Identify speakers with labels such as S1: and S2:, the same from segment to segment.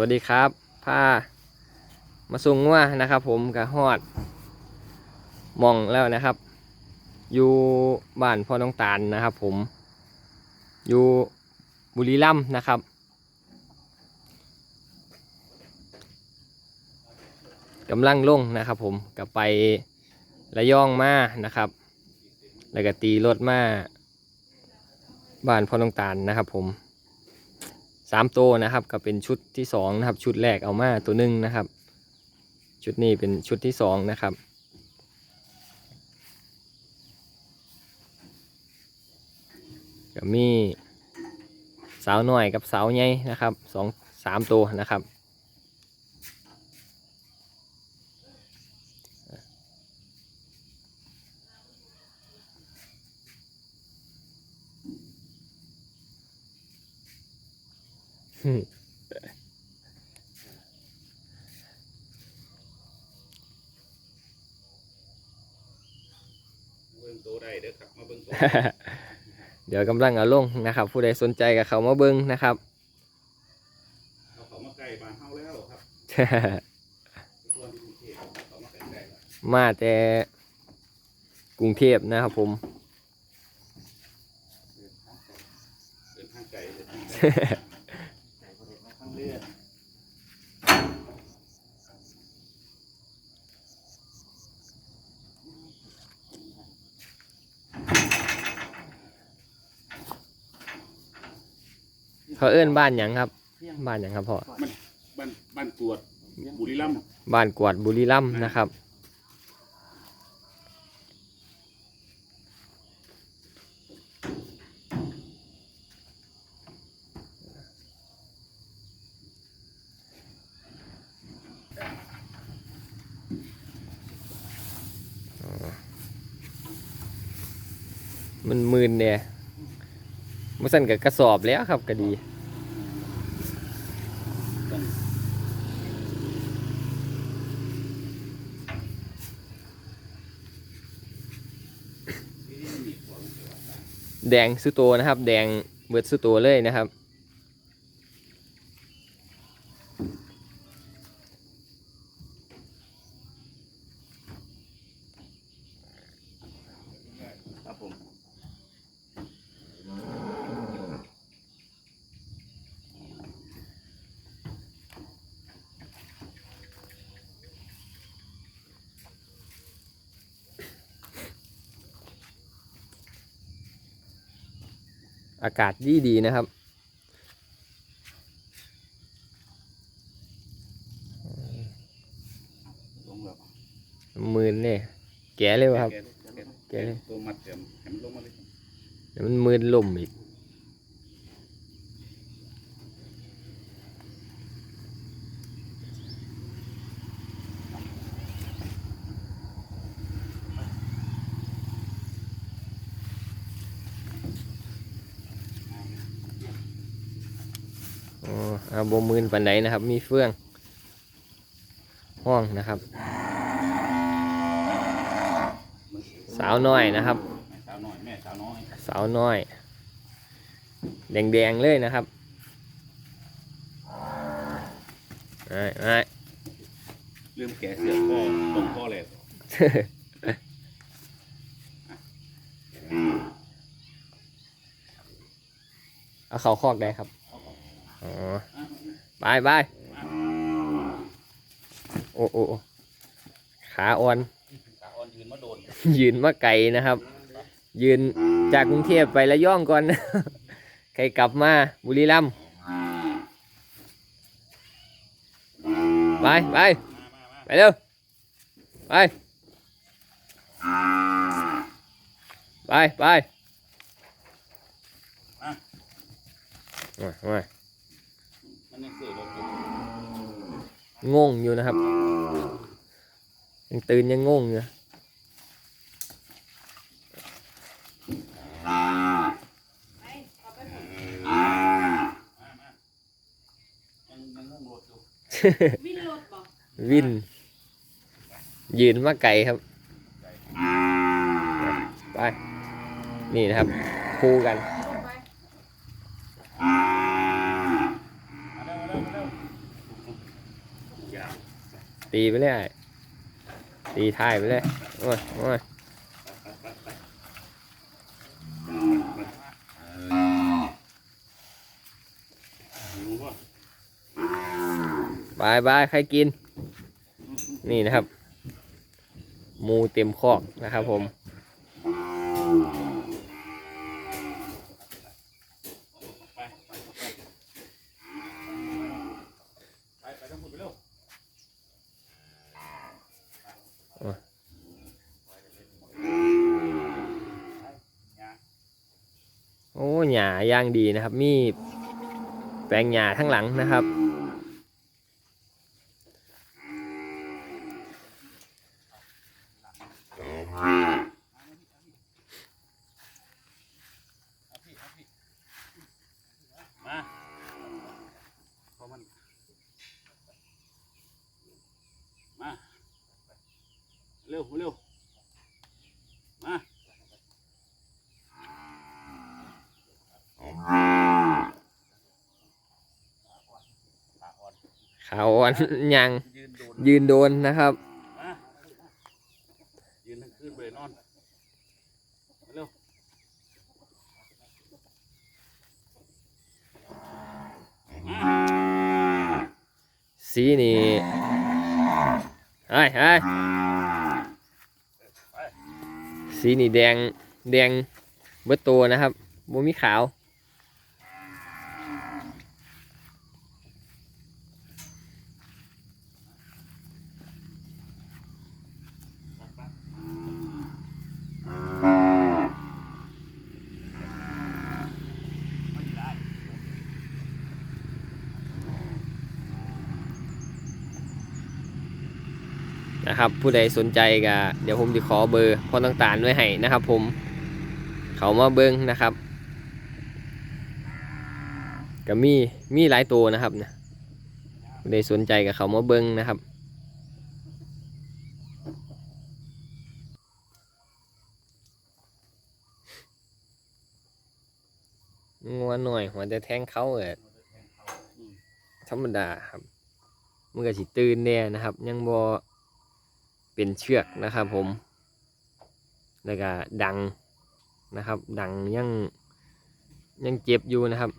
S1: วัสดีครับพามาส่งว่านะครับ ผมกับฮอดมองแล้วนะครับ อยู่บ้านพ่อน้องตาลนะครับ ผม อยู่บุรีรัมย์นะครับ กำลังลงนะครับผมกับไประยองมานะครับ แล้วก็ตีรถมาบ้านพ่อน้องตาลนะครับ ผม สามตัวนะครับ ก็เป็นชุดที่สองนะครับ ชุดแรกเอามาตัวหนึ่งนะครับ ชุดนี้เป็นชุดที่สองนะครับก็มีสาวหน่อยกับสาวใหญ่นะครับสองสามตัวนะครับ
S2: เบิ่งโตได้เด้อครับมาเบิ่งโต
S1: เดี๋ยวกำลังเอาลงนะครับ ผู้ใดสนใจกับเขามาเบิ้งนะครับ
S2: เอาเขามาใกล้บ้านเฮาแล้วครับส่วนที่กรุงเทพเขามาใกล้ๆแล้ว
S1: มาแต่กรุงเทพนะครับผม
S2: เดินทางไกลเดินทางไกลไกลประเทศมาทางเรือ
S1: เขาเอื้นบ้านหยังครับ บ้านหยังครับพ่อ
S2: บ้านบ้านกวดบุรีรัมย์
S1: บ้านกวาดบุรีรัมย์นะครับ มันมืนเนี่ย มื่อสั่นกับกระสอบแล้วครับก็ดีแดงสุโตนะครับ แดงเบิดสุโตเลยนะครับ อากาศดีดีๆนะครับ
S2: ลงแล้ว
S1: มืนเนี่ยแก่เลยวะครับ แกะเลย
S2: ตัวมัดเต็มให้มันลงมาเลย
S1: เดี๋ยวมันมืนลมอีก บมืนปันไหนนะครับ มีเฟื่องห้องนะครับ สาวน้อยนะครับ
S2: แม่สาวน้อยแม่สาวน้อย
S1: สาวน้อย แดงๆเลยนะครับไอ้ไอ้
S2: เริ่มแก่เสือก็ตรงข้อเลย
S1: เอาเขาคอกได้ครับ อ๋อไปไปโอ้โอ้โอ้ขาอ่อน
S2: ตาอ่อน ยืนมาโดน
S1: ยืนมาไกลนะครับ ยืนจากกรุงเทพไประย่องก่อน ใครกลับมาบุรีรัมย์ไปไปไปเร็วไปไปไปมามา
S2: มันยังเสือรถอยู่
S1: งงอยู่นะครับ ยังตื่นยังงงอยู่
S2: ยังยังงงรถอยู่
S3: วิ่งรถบอก
S1: วิน ยืนมาไกลครับ ไป นี่นะครับ คู่กัน
S3: ลงไป
S2: มาเร็วมาเร็วมาเร็ว
S1: ตีไปเลยตีท้ายไปเลยโอ้ยโอ้ย
S2: รู้ว่า
S1: บายบายใครกิน นี่นะครับ มูเต็มคอกนะครับผม
S2: ไปไปไปไปไปทั้งหมดไปเร็ว
S1: โอ้ หญ้าย่างดีนะครับ มีแปลงหญ้าทั้งหลังนะครับ
S2: มาเพราะมันมาเร็วเร็วมา
S1: เขาวอ่อนยัง
S2: ยืนโดน
S1: ยืนโดนนะครับ
S2: มายืนทั้งคืนไปนอนมาเร็วมา
S1: สีนี่ไอ้ไอ้ยสีนี่แดงแดงเบิดตัวนะครับบ่มีขาว นะครับ ผู้ใดสนใจก็เดี๋ยวผมจะขอเบอร์พอต่างๆไว้ให้นะครับ ผม เขามาเบิ้งนะครับก็มีมีหลายตัวนะครับนะผู้ใดสนใจกับเขามาเบิ้งนะครับงัวหน่อยหัวจะแทงเขาเออธรรมดาครับมันก็สิตื่นแน่นะครับ ยังบ่ เป็นเชือกนะครับผม แล้วก็ดังนะครับ ดังยังยังเจ็บอยู่นะครับ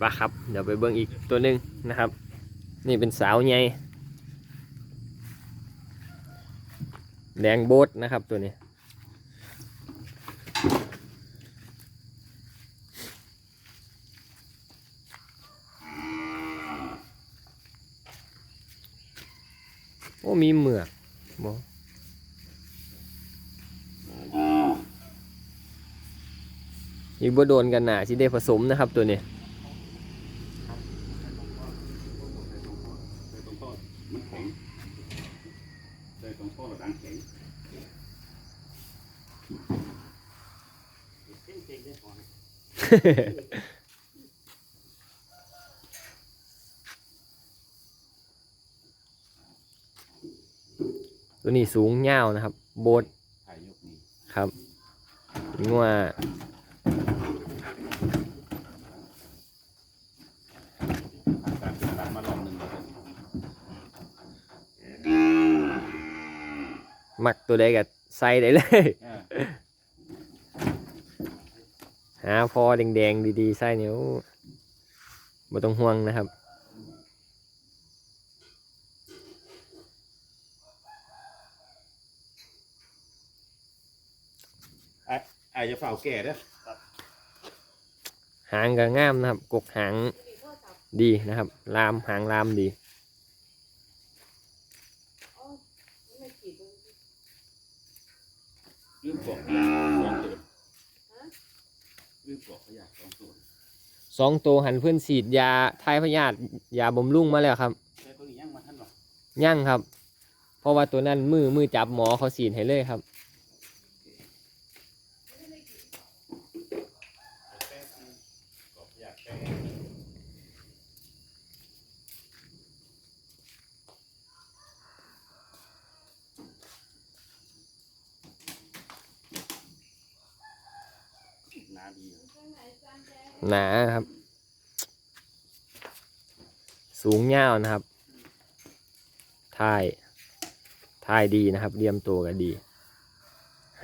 S1: ปะครับ เดี๋ยวไปเบิ่งอีกตัวหนึ่งนะครับ นี่เป็นสาวใหญ่แดงโบดนะครับตัวนี้ โอ้มีเหมือกบอีกบ่โดนกันหนาที่ได้ผสมนะครับตัวนี้
S2: ใส่ตรงข้อมันแข็งใส่ตรงข้อระดังแข็งเก่งเก่งได้พอ
S1: ตัวนี้สูงเงาวนะครับ โบดครับงัว
S2: ห
S1: มักตัวใดก็ใส่ได้เลย หาพอแดงๆดีๆใส่เนี่ยวบ่ต้องห่วงนะครับ
S2: ไอ้จะเฝ้าแก่เด้อ
S1: หางก็งามนะครับ กกหางดีนะครับ ลามหางลามดี
S3: ไม่ขีดเลย
S2: ลืมบอกขยะสองตัวลืมบอกขยะสองตัว
S1: สองตัวหันเพื่อนฉีดยาทายพยาธิยาบำรุงมาแล้วครับ
S2: แต่ตัวนี้ยังมาท่านหรอก
S1: ย่างครับ เพราะว่าตัวนั้นมือมือจับหมอเขาฉีดให้เลยครับ
S2: บอกขยะแก่
S1: น หนาครับ สูงยาวนะครับท่ายท่ายดีนะครับเรียมตัวก็ดี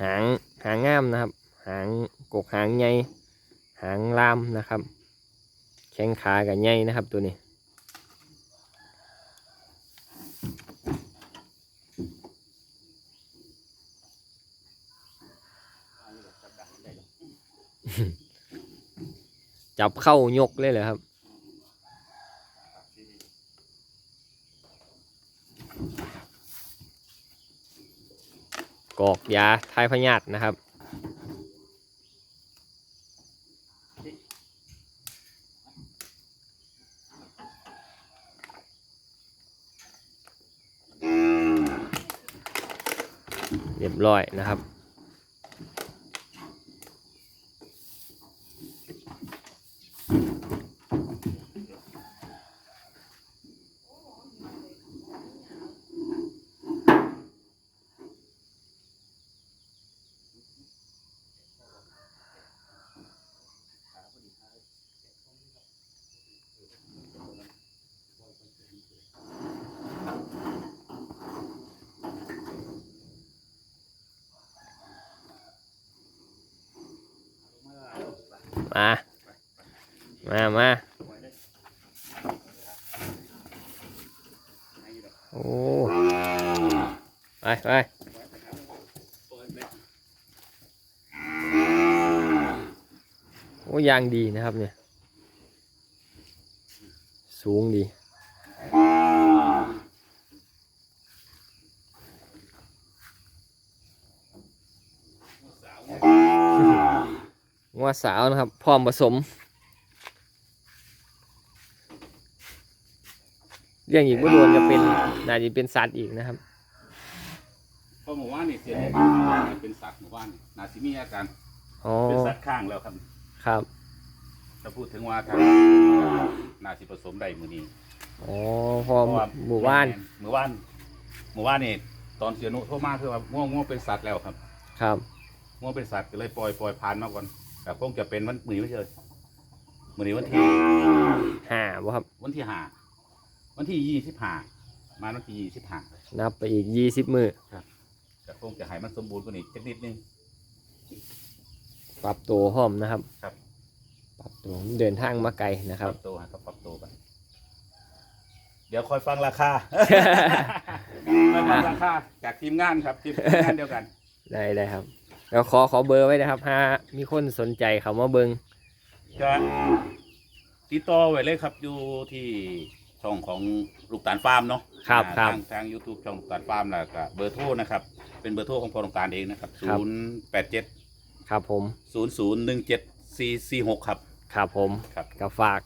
S1: หางหางงามนะครับ หางกกหางใหญ่หางลามนะครับ แข้งขากับใหญ่นะครับตัวนี้ จับเข้ายกเลยเหรอครับ กอกยาทายพยาธินะครับ เรียบร้อยนะครับ มามามาโอ้ไปไปโอ้ยางดีนะครับเนี่ย สูงดี งัวสาวนะครับ พร้อมผสมเรื่องอีกบ่โดนจะเป็นน่าจะเป็นสัตว์อีกนะครับ
S2: เพราะหมู่บ้านนี่เสียเป็นสัตว์หมู่บ้านนี่นาซิมีอาการ
S1: อ๋อ
S2: เป็นสัตว์ข้างแล้วครับ
S1: ครับ
S2: ถ้าพูดถึงว่าทางนาสิผสมได้มือนี้
S1: อ๋อพอหมู่บ้าน
S2: หมู่บ้านหมู่บ้านนี่ตอนเสียนุโทรมาคือว่าง่วงง่วงเป็นสัตว์แล้วครับ
S1: ครับ
S2: ง่วงเป็นสัตว์ก็เลยปล่อยปล่อยผ่านมาก่อน แต่คงจะเป็นวันมือนี้ไม่เชิญมือนี้วันที่
S1: ห้าบ่ครับ
S2: วันที่ห้าวันที่ยี่สิบห้ามาวันที่ยี่สิบห้า
S1: นับไปอีกยี่สิบมือ
S2: แต่คงจะให้มันสมบูรณ์กว่านี้สักนิดนึง
S1: ปรับตัวพร้อมนะครับ
S2: ครับ
S1: ปรับตัวเดินทางมาไกลนะครับ
S2: ปรับตัวฮะก็ปรับตัวไปเดี๋ยวคอยฟังราคาคอยฟังราคาจากทีมงานครับทีมงานเดียวกัน
S1: ได้ได้ครับ แล้วขอขอเบอร์ไว้นะครับถ้ามีคนสนใจเขามาเบิง
S2: จะติดต่อไว้เลยครับอยู่ที่ช่องของลูกตาลฟาร์มเนาะ
S1: ครับ
S2: อ่า
S1: ครับ
S2: ทางทางยูทูบช่องลูกตาลฟาร์มแล้วก็เบอร์โทรนะครับ เป็นเบอร์โทรของพอลงการเองนะครับ
S1: ครับ
S2: ศูนย์แปดเจ็ด
S1: ครับผม
S2: ศูนย์ศูนย์หนึ่งเจ็ดสี่สี่หกครับ
S1: ครับผม
S2: ครับ
S1: ก็ฝาก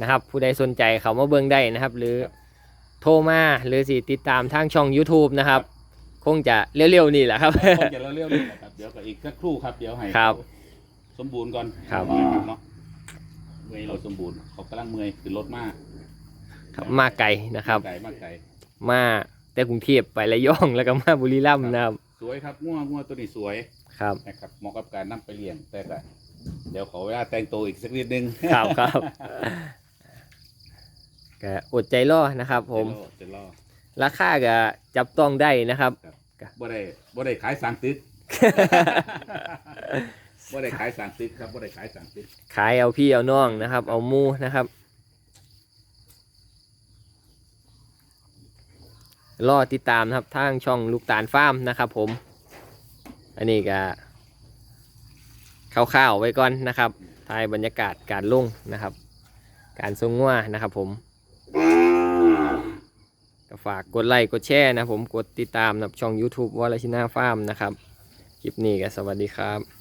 S1: นะครับ ผู้ใดสนใจเขามาเบิงได้นะครับ หรือโทรมาหรือสิติดตามทางช่อง YouTube นะครับค งจะเร็วๆนี่แหละครับ
S2: คงจะเร็วๆนี่แหละครับ เดี๋ยวก็อีกสักครู่ครับ เดี๋ยวให้
S1: ครับ
S2: สมบูรณ์ก่อน
S1: ครับ
S2: เนาะเมื่อยเราสมบูรณ์เขากำลังเมื่อยขึ้นรถมาก
S1: ครับมาไกลนะครับ
S2: ไกลมากไกล
S1: มาแต่กรุงเทพไประยองแล้วก็มาบุรีรัมย์นะครับ
S2: สวยครับง่วงง่วงตัวนี้สวย
S1: ครับ
S2: นะครับเหมาะกับการนํไปเลี้ยงแต่ก็เดี๋ยวขอเวลาแต่งตัวอีกสักนิดนึง
S1: ครับครับก็อดใจรอนะครับ ผม
S2: จะรอ
S1: ราคาก็จับต้องได้นะครับ
S2: บ่ ได้บ่ได้ขายสางตึกบ่ได้ขายสางตึกครับบ่ได้ขายสางตึก
S1: ขายเอาพี่เอาน้องนะครับ เอาหมูนะครับรอติดตามนะครับทางช่องลูกตาลฟาร์มนะครับผม อันนี้ก็คร่าวๆไว้ก่อนนะครับถ่ายบรรยากาศการลงนะครับ การทรงงัวนะครับผม ก็ฝากกดไลค์กดแชร์นะผมกดติดตามนะช่อง YouTube วอลชินาฟาร์มนะครับ คลิปนี้ก็สวัสดีครับ